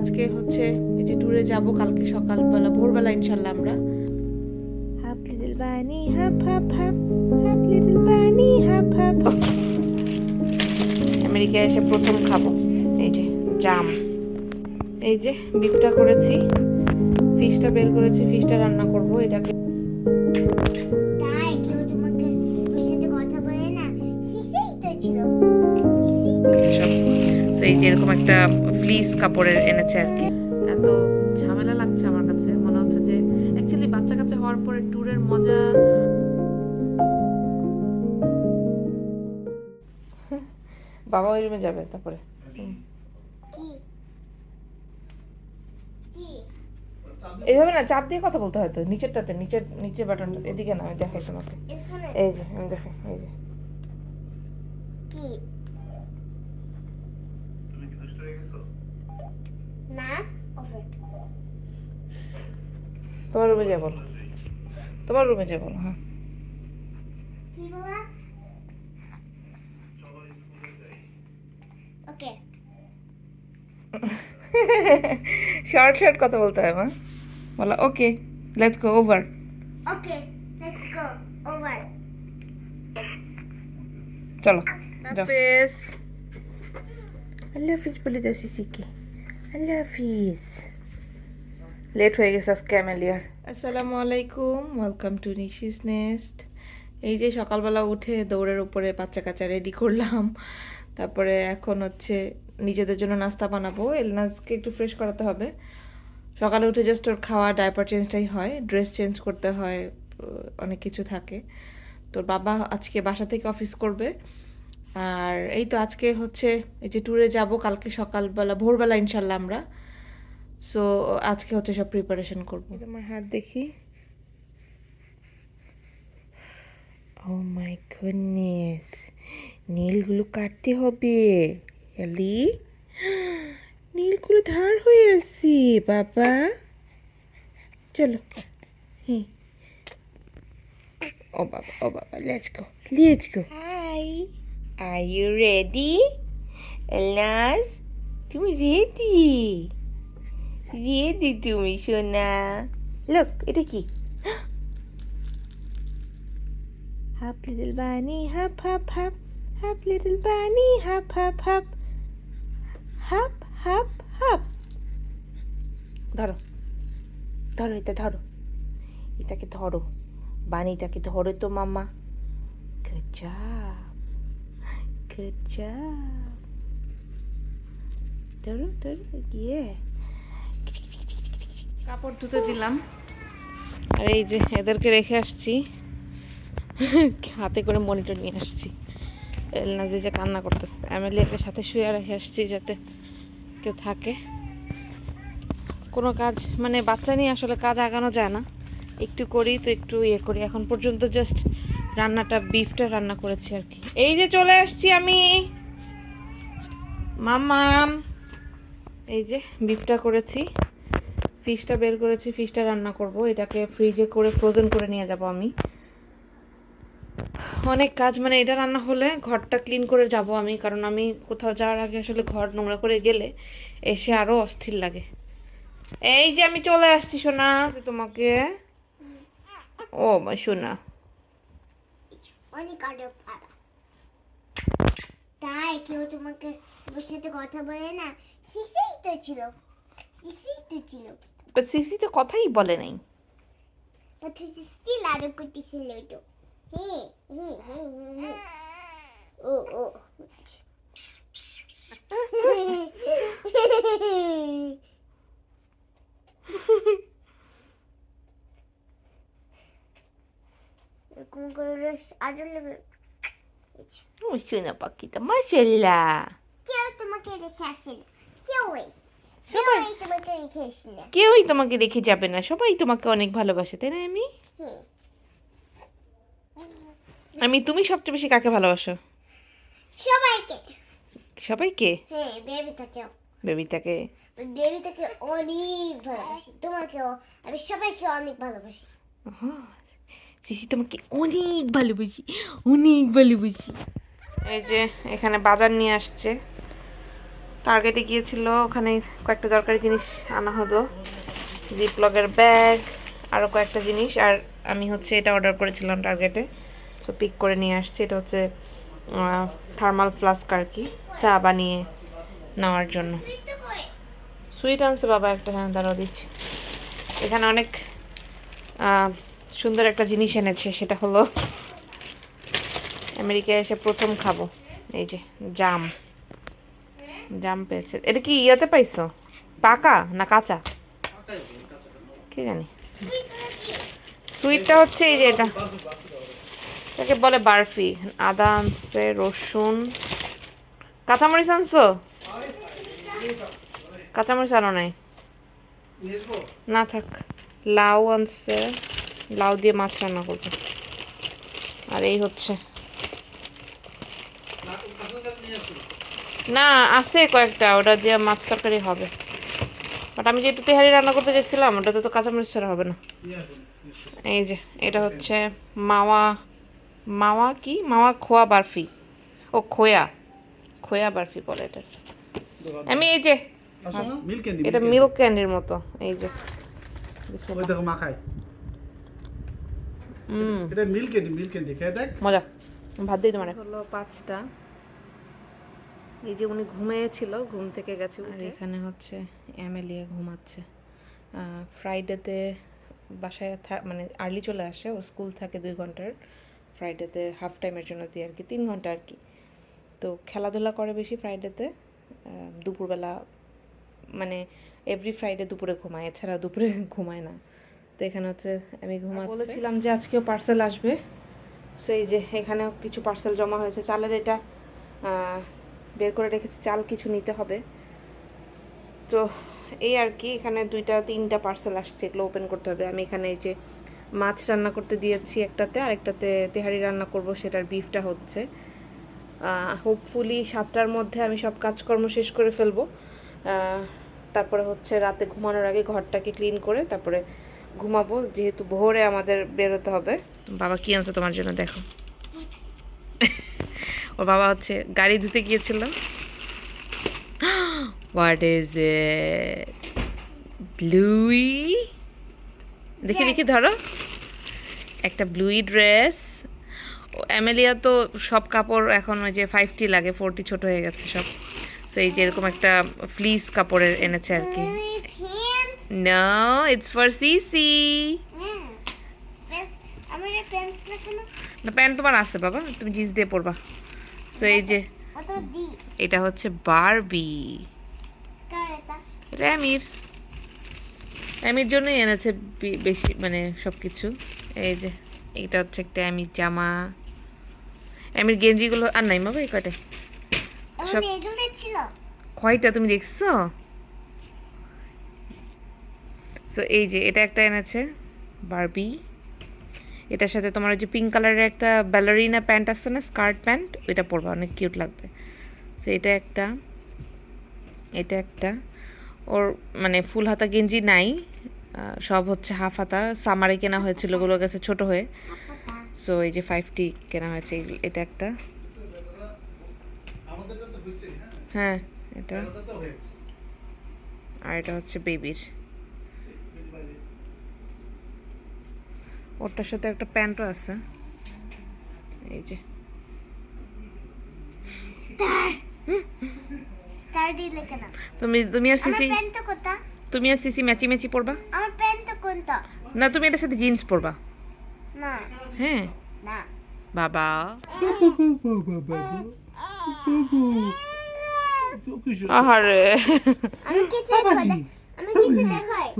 আজকে হচ্ছে এই যে ট্যুরে যাব কালকে সকালবেলা ভোরবেলা ইনশাল্লাহ আমরা। hop hop hop. Hop little bunny, hop hop hop. আমেরিকায় এসে প্রথম খাব এই যে জাম। এই যে বিফটা করেছি ফিশটা বের করেছি ফিশটা রান্না করব এটাকে তো এই যে এরকম একটা ফ্লিস কাপড়ের এনেছে আর কি। এত ঝামেলা লাগছে আমার কাছে। মনে হচ্ছে যে অ্যাকচুয়ালি বাচ্চা কাচ্চা হওয়ার পরে ট্যুরের মজা বাবা ওই রুমে যাবে তারপরে। কি কি এইভাবে না চাপ দিয়ে কথা বলতে হয় তো নিচেরটাতে নিচের নিচের বাটনটা এদিকে না আমি দেখাই তোমাকে। এই যে আমি দেখাই এই যে। কি? না ওভার তোমার রুমে যাব। তোমার রুমে যাব হ্যাঁ। কি বলা? ওকে। শর্ট শর্ট কথা বলতে হয় মা। বলো okay let's go over okay let's go over চলো হাফেজ। আল্লাহ হাফিজ বলে দাও সিসিকে আল্লাহ লেট হয়ে গেছে আজকে অ্যামেলিয়ার আসসালামু আলাইকুম ওয়েলকাম টু নিশিস নেস্ট এই যে সকালবেলা উঠে দৌড়ের উপরে বাচ্চা কাচ্চা রেডি করলাম। তারপরে এখন হচ্ছে নিজেদের জন্য নাস্তা বানাবো। এলনাজকে একটু ফ্রেশ করাতে হবে। সকালে উঠে জাস্ট ওর খাওয়া ডায়পার চেঞ্জটাই হয়। ড্রেস চেঞ্জ করতে হয়, অনেক কিছু থাকে। তোর বাবা আজকে বাসা থেকে অফিস করবে। আর এই তো আজকে হচ্ছে এই যে ট্যুরে যাব কালকে সকালবেলা ভোরবেলা ইনশাল্লাহ আমরা। সো আজকে হচ্ছে সব প্রিপারেশন করব। আমার হাত দেখি। ও মাই গুডনেস নীলগুলো কাটতে হবে। এলি নীলগুলো ধার হয়ে আসছে বাবা। চলো হ্যাঁ ও বাবা ও বাবা let's go let's go hi are you ready এলনাস তুমি রেডি রেডি তুমি সোনা লোক এটা কি Hop little bunny, hop hop hop. Hop little bunny, hop hop hop. Hop hop hop. ধরো ধরো এটা ধরো এটাকে ধরো বানিটাকে ধরো তো মামা Good job. Good job. ধরো ধরো ইয়ে কাপড় ধুতে দিলাম। আর এই যে এদেরকে রেখে আসছি। হাতে করে মনিটর নিয়ে আসছি। এলনাজি যে কান্না করতেছে। অ্যামেলিয়াকে সাথে শুয়ে রেখে আসছি যাতে কেউ থাকে। কোনো কাজ মানে বাচ্চা নিয়ে আসলে কাজ আগানো যায় না। একটু করি তো একটু ইয়ে করি। এখন পর্যন্ত জাস্ট রান্নাটা বিফটা রান্না করেছি আর কি। এই যে চলে আসছি আমি। মামাম এই যে বিফটা করেছি। ফিশটা বের করেছি ফিশটা রান্না করব। এটাকে ফ্রিজে করে ফ্রোজেন করে নিয়ে যাব আমি। অনেক কাজ মানে এটা রান্না হলে ঘরটা ক্লিন করে যাব আমি, কারণ আমি কোথাও যাওয়ার আগে আসলে ঘর নোংরা করে গেলে এসে আরও অস্থির লাগে। এই যে আমি চলে আসছি, সোনা। তোমাকে ও, সোনা। অনেক আরও পারা। তাই কেউ তোমাকে ওর সাথে কথা বলে না সিসেই তো ছিল সিসেই তো ছিল। বাট সিসি তো কথাই বলে নাই। Still আরও করতেছিল তো হ্যাঁ হ্যাঁ হ্যাঁ ও ও। ও সোনা পাখিটা মাশাল্লাহ কেউ তোমাকে রেখে আসে না কেউই সবাই কেউই তোমাকে রেখে আসে না কেউই তোমাকে রেখে যাবে না সবাই তোমাকে অনেক ভালোবাসে তাই না আমি হ্যাঁ আমি তুমি সবচেয়ে বেশি কাকে ভালোবাসো সবাইকে সবাইকে হ্যাঁ বেবিটাকেও বেবিটাকে বেবিটাকে অনেক ভালোবাসি তোমাকেও আমি সবাইকে অনেক ভালোবাসি সিসি তোমাকে অনেক ভালোবাসি অনেক ভালোবাসি। এই যে, এখানে বাজার নিয়ে আসছে। টার্গেটে গিয়েছিল, ওখানে কয়েকটা দরকারি জিনিস আনা হলো। জিপলগের ব্যাগ আরও কয়েকটা জিনিস। আর আমি হচ্ছে এটা অর্ডার করেছিলাম টার্গেটে সো পিক করে নিয়ে আসছি। এটা হচ্ছে থার্মাল ফ্লাস্ক আর কি। চা বানিয়ে নেওয়ার জন্য। সুইট আনছে বাবা একটা হ্যাঁ দাঁড়াও দিচ্ছি। এখানে অনেক সুন্দর একটা জিনিস এনেছে, সেটা হলো আমেরিকায় এসে প্রথম খাব। এই যে, জাম। জাম পেয়েছে। এটা কি ইয়াতে পাইছো? পাকা না কাঁচা? কি জানি? সুইটটা হচ্ছে এই যে এটা। এটাকে বলে বারফি। আদা আনছে, রসুন। কাঁচামরিচ আনছো? কাঁচামরিচ আনো নাই? না থাক। লাউ আনছে। লাউ দিয়ে মাছ রান্না করব। আর এই হচ্ছে। না আছে কয়েকটা ওটা দিয়ে মাছ তরকারি হবে। বাট আমি যেটা তেহারি রান্না করতে চাইছিলাম ওটাতে তো কাঁচামরিচ ছাড়া হবে না। এই যে এটা হচ্ছে মাওয়া মাওয়া কি? মাওয়া খোয়া বারফি। ও খোয়া। খোয়া বারফি বলে এটা। আমি এই যে এটা মিল্ক ক্যান্ডির মতো এই যে। মাখায় এটা মিল্ক ক্যান্ডি মিল্ক ক্যান্ডি খেয়ে দেখ। মজা। ভাত দিই তোমার হলো পাঁচটা। এই যে উনি ঘুমিয়েছিল ঘুম থেকে গেছে আর এখানে হচ্ছে অ্যামেলিয়া ঘুমাচ্ছে। ফ্রাইডেতে বাসায় থা- মানে আর্লি চলে আসে ওর স্কুল থাকে দুই ঘণ্টার। ফ্রাইডেতে হাফ টাইমের জন্য দিয়ে আর কি তিন ঘণ্টা আর কি। তো খেলাধুলা করে বেশি ফ্রাইডেতে দুপুরবেলা মানে এভরি ফ্রাইডে দুপুরে ঘুমায় এছাড়া দুপুরে ঘুমায় না। তো এখানে হচ্ছে আমি ঘুমা বলেছিলাম যে আজকেও পার্সেল আসবে। সো এই যে এখানেও কিছু পার্সেল জমা হয়েছে। চালের এটা বের করে রেখেছি। চাল কিছু নিতে হবে। তো এই আর কি, এখানে দুইটা, তিনটা পার্সেল আসছে। এগুলো ওপেন করতে হবে। আমি এখানে এই যে মাছ রান্না করতে দিয়েছি একটাতে, আরেকটাতে তেহারি রান্না করব, সেটার বিফটা হচ্ছে। হোপফুলি সাতটার মধ্যে আমি সব কাজকর্ম শেষ করে ফেলব। তারপরে হচ্ছে রাতে ঘুমানোর আগে ঘরটাকে ক্লিন করে, তারপরে ঘুমাবো যেহেতু ভোরে আমাদের বেরোতে হবে। বাবা কি আনছে তোমার জন্য? দেখো। ওর বাবা হচ্ছে গাড়ি ধুতে গিয়েছিল। হোয়াট ইজ এ ব্লুই দেখি দেখি ধরো। একটা ব্লুই ড্রেস অ্যামেলিয়া তো সব কাপড় এখন ওই যে ফাইভটি লাগে ফোরটি ছোট হয়ে গেছে সব। সো এই যে এরকম একটা ফ্লিস কাপড়ের এনেছে আর কি। নো ইটস ফর সিসি আমার পেন্স লাগানো না প্যান্ট তোমার আছে বাবা। তুমি জিন্স দিয়ে পরবা। সো এই যে এটা হচ্ছে বারবি আমির আমির জন্যই এনেছে বেশি মানে সব কিছু এই যে এটা হচ্ছে একটা আমির জামা। আমির গেঞ্জিগুলো আর নাই বাবা এই আমার সব- কয়টা তুমি দেখছ? সো এই যে, এটা একটা এনেছে বারবি এটার সাথে তোমার যে পিঙ্ক কালারের একটা ব্যালারিনা প্যান্ট আসছে না স্কার্ট প্যান্ট ওইটা পরবা, অনেক কিউট লাগবে। সো এটা একটা এটা একটা। ওর মানে ফুল হাতা গেঞ্জি নাই সব হচ্ছে হাফ হাতা। সামারে কেনা হয়েছিল ওগুলো গেছে ছোট হয়ে। সো এই যে ফাইভটি কেনা হয়েছে এটা একটা। হ্যাঁ এটা। আর এটা হচ্ছে বেবির ওটার সাথে একটা প্যান্টও আছে। এই যে। তুমি তুমি আর সিসি তুমি আর সিসি ম্যাচি ম্যাচি পরবা? আমার প্যান্ট তো কোনটা? না তুমি এটার সাথে জিন্স পরবা। না। হ্যাঁ। না। বাবা। আহারে। আমি কিসে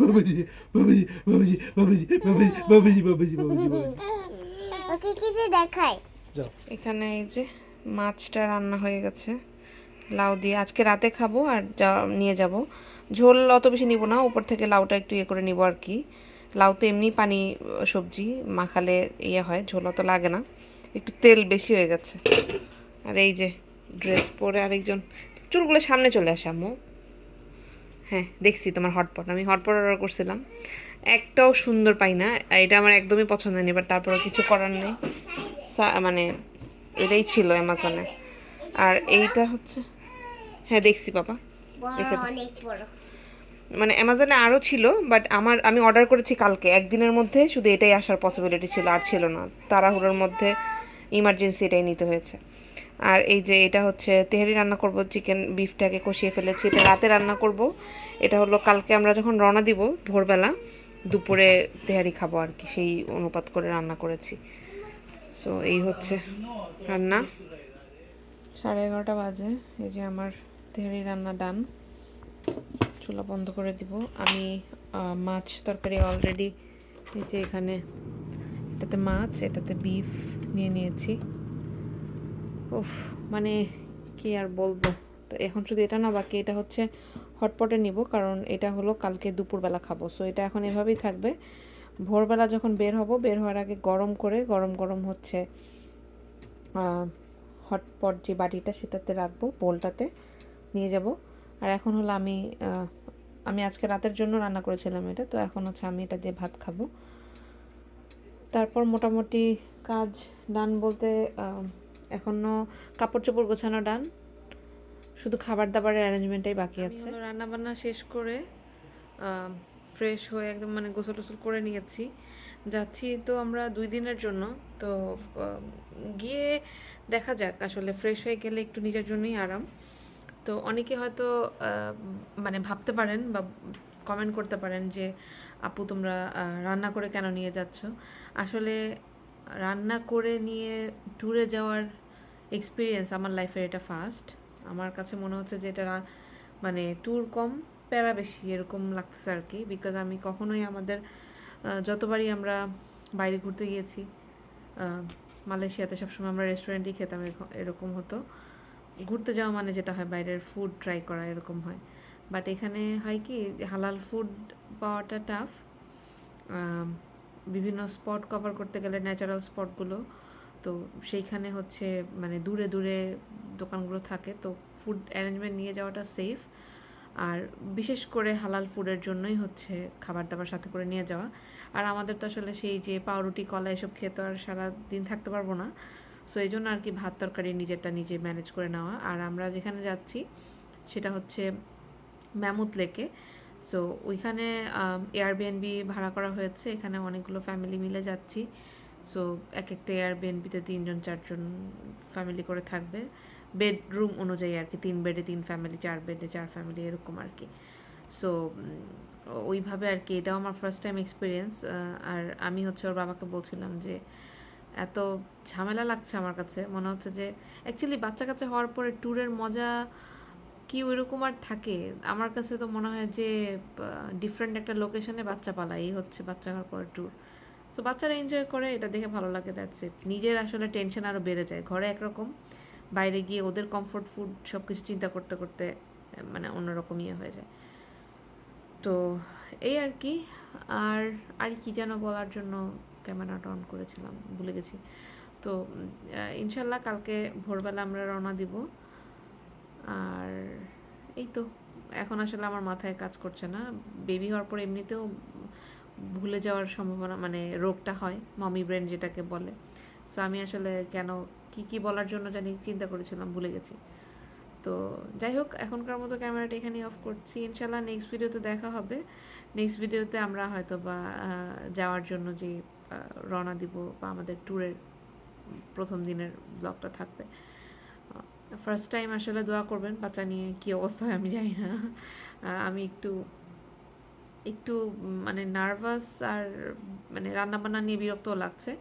বাবাজি বাবাজি বাবাজি বাবাজি বাবাজি বাবাজি বাবাজি বাবাজি বাবাজি ওকে কিসে দেখাই? যাও। এখানে এই যে মাছটা রান্না হয়ে গেছে। লাউ দিয়ে আজকে রাতে খাব আর যা নিয়ে যাব। ঝোল অত বেশি নিব না উপর থেকে লাউটা একটু ইয়ে করে নিব আর কি। লাউ তো এমনি পানি সবজি মাখালে ইয়ে হয় ঝোল অত লাগে না। একটু তেল বেশি হয়ে গেছে। আর এই যে ড্রেস পরে আরেকজন চুলগুলো সামনে চলে আসে আম্মু। হ্যাঁ দেখছি তোমার হটপট আমি হটপট অর্ডার করছিলাম। একটাও সুন্দর পাই না। এটা আমার একদমই পছন্দ হয়নি এবার তারপরে কিছু করার নেই। মানে এটাই ছিল অ্যামাজনে। আর এইটা হচ্ছে হ্যাঁ দেখছি বাবা। মানে অ্যামাজনে আরও ছিল বাট আমার আমি অর্ডার করেছি কালকে। একদিনের মধ্যে শুধু এটাই আসার পসিবিলিটি ছিল আর ছিল না। তাড়াহুড়োর মধ্যে ইমার্জেন্সি এটাই নিতে হয়েছে। আর এই যে এটা হচ্ছে তেহারি রান্না করব চিকেন বিফটাকে কষিয়ে ফেলেছি। এটা রাতে রান্না করব। এটা হলো কালকে আমরা যখন রওনা দিব ভোরবেলা, দুপুরে তেহারি খাব আর কি, সেই অনুপাত করে রান্না করেছি। সো এই হচ্ছে রান্না। সাড়ে এগারোটা বাজে, এই যে আমার তেহারি রান্না ডান চুলা বন্ধ করে দিব। আমি মাছ তরকারি অলরেডি এই যে এখানে এটাতে মাছ, এটাতে বিফ নিয়ে নিয়েছি। উফ মানে কি আর বলব? তো এখন শুধু এটা না, বাকি এটা হচ্ছে হটপটে নিব, কারণ এটা হলো কালকে দুপুরবেলা খাব। সো এটা এখন এভাবেই থাকবে। ভোরবেলা যখন বের হব, বের হওয়ার আগে গরম করে, গরম গরম হচ্ছে হটপট যে বাটিটা সেটাতে রাখব, বোলটাতে নিয়ে যাব। আর এখন হলো আমি আমি আজকে রাতের জন্য রান্না করেছিলাম এটা, তো এখন হচ্ছে আমি এটা দিয়ে ভাত খাব। তারপর মোটামুটি কাজ ডান বলতে এখনও কাপড় চোপড় গোছানো ডান। শুধু খাবার দাবারের অ্যারেঞ্জমেন্টটাই বাকি আছে। রান্না বান্না শেষ করে ফ্রেশ হয়ে একদম মানে গোসল টোসল করে নিয়েছি। যাচ্ছি তো আমরা দুই দিনের জন্য তো গিয়ে দেখা যাক আসলে ফ্রেশ হয়ে গেলে একটু নিজের জন্যই আরাম। তো অনেকে হয়তো মানে ভাবতে পারেন বা কমেন্ট করতে পারেন যে আপু তোমরা রান্না করে কেন নিয়ে যাচ্ছ? আসলে রান্না করে নিয়ে ট্যুরে যাওয়ার এক্সপিরিয়েন্স আমার লাইফের এটা ফার্স্ট আমার কাছে মনে হচ্ছে যে এটা মানে ট্যুর কম, প্যারা বেশি এরকম লাগতেছে আর কি বিকজ আমি কখনোই আমাদের যতবারই আমরা বাইরে ঘুরতে গিয়েছি মালয়েশিয়াতে সবসময় আমরা রেস্টুরেন্টেই খেতাম এরকম হতো। ঘুরতে যাওয়া মানে যেটা হয়, বাইরের ফুড ট্রাই করা এরকম হয়। বাট এখানে হয় কি, হালাল ফুড পাওয়াটা টাফ বিভিন্ন স্পট কভার করতে গেলে ন্যাচারাল স্পটগুলো তো সেইখানে হচ্ছে মানে দূরে দূরে দোকানগুলো থাকে, তো ফুড অ্যারেঞ্জমেন্ট নিয়ে যাওয়াটা সেফ আর বিশেষ করে হালাল ফুডের জন্যই হচ্ছে খাবার দাবার সাথে করে নিয়ে যাওয়া। আর আমাদের তো আসলে সেই যে পাউরুটি, কলা এসব খেয়ে তো আর সারা দিন থাকতে পারব না। সো এই জন্য আর কি ভাত তরকারি নিজেরটা নিজে ম্যানেজ করে নেওয়া। আর আমরা যেখানে যাচ্ছি, সেটা হচ্ছে ম্যামুথ লেকে সো ওইখানে এয়ারবিএনবি ভাড়া করা হয়েছে। এখানে অনেকগুলো ফ্যামিলি মিলে যাচ্ছি। সো এক একটা এয়ার এয়ারবিএনবিতে তিনজন, চারজন ফ্যামিলি করে থাকবে। বেডরুম অনুযায়ী আর কি, তিন বেডে তিন ফ্যামিলি চার বেডে চার ফ্যামিলি এরকম আর কি। সো ওইভাবে আর কি, এটাও আমার ফার্স্ট টাইম এক্সপিরিয়েন্স আর আমি হচ্ছে ওর বাবাকে বলছিলাম যে, এত ঝামেলা লাগছে আমার কাছে। মনে হচ্ছে যে অ্যাকচুয়ালি বাচ্চা কাচ্চা হওয়ার পরে ট্যুরের মজা কি ওইরকম আর থাকে? আমার কাছে তো মনে হয় যে ডিফারেন্ট একটা লোকেশনে বাচ্চা পালা। এই হচ্ছে বাচ্চা হওয়ার পরে ট্যুর। সো বাচ্চারা এনজয় করে, এটা দেখে ভালো লাগে দ্যাটস ইট নিজের আসলে টেনশন আরও বেড়ে যায়। ঘরে একরকম, বাইরে গিয়ে ওদের কমফোর্ট ফুড সব কিছু চিন্তা করতে করতে মানে অন্যরকম ইয়ে হয়ে যায়। তো, এই আর কি। আর আর কি যেন বলার জন্য ক্যামেরাটা অন করেছিলাম, ভুলে গেছি। তো ইনশাল্লাহ কালকে ভোরবেলা আমরা রওনা দিব। আর, এই তো, এখন আসলে আমার মাথায় কাজ করছে না। বেবি হওয়ার পর এমনিতেও ভুলে যাওয়ার সম্ভাবনা মানে রোগটা হয় মমি ব্রেন যেটাকে বলে। সো আমি আসলে কেন, কি কি বলার জন্য জানি চিন্তা করেছিলাম, ভুলে গেছি। তো, যাই হোক, এখনকার মতো ক্যামেরাটা এখানেই অফ করছি। ইনশাল্লাহ নেক্সট ভিডিওতে দেখা হবে। নেক্সট ভিডিওতে আমরা হয়তো বা যাওয়ার জন্য যে রওনা দিব বা আমাদের ট্যুরের প্রথম দিনের ব্লগটা থাকবে। ফার্স্ট টাইম আসলে দোয়া করবেন, বাচ্চা নিয়ে কী অবস্থা হয় আমি জানি না। আমি একটু একটু মানে নার্ভাস আর মানে রান্নাবান্না নিয়ে বিরক্তও লাগছে।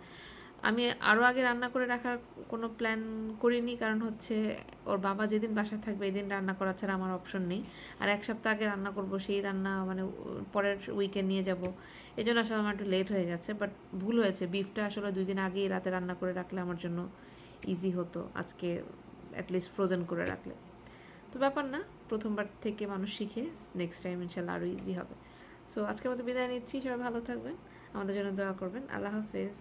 আমি আরও আগে রান্না করে রাখার কোনো প্ল্যান করিনি, কারণ হচ্ছে ওর বাবা যেদিন বাসায় থাকবে এদিন রান্না করা ছাড়া আমার অপশন নেই। আর এক সপ্তাহ আগে রান্না করব, সেই রান্না মানে পরের উইকেন্ড নিয়ে যাব। এই জন্য আসলে আমার একটু লেট হয়ে গেছে বাট ভুল হয়েছে। বিফটা আসলে দুই দিন আগেই রাতে রান্না করে রাখলে আমার জন্য ইজি হতো, আজকে অ্যাটলিস্ট ফ্রোজেন করে রাখলে। তো ব্যাপার না, প্রথমবার থেকে মানুষ শিখে নেক্সট টাইম ইনশাল্লাহ আরও ইজি হবে। সো আজকের মতো বিদায় নিচ্ছি সবাই ভালো থাকবেন আমাদের জন্য দোয়া করবেন আল্লাহ হাফেজ।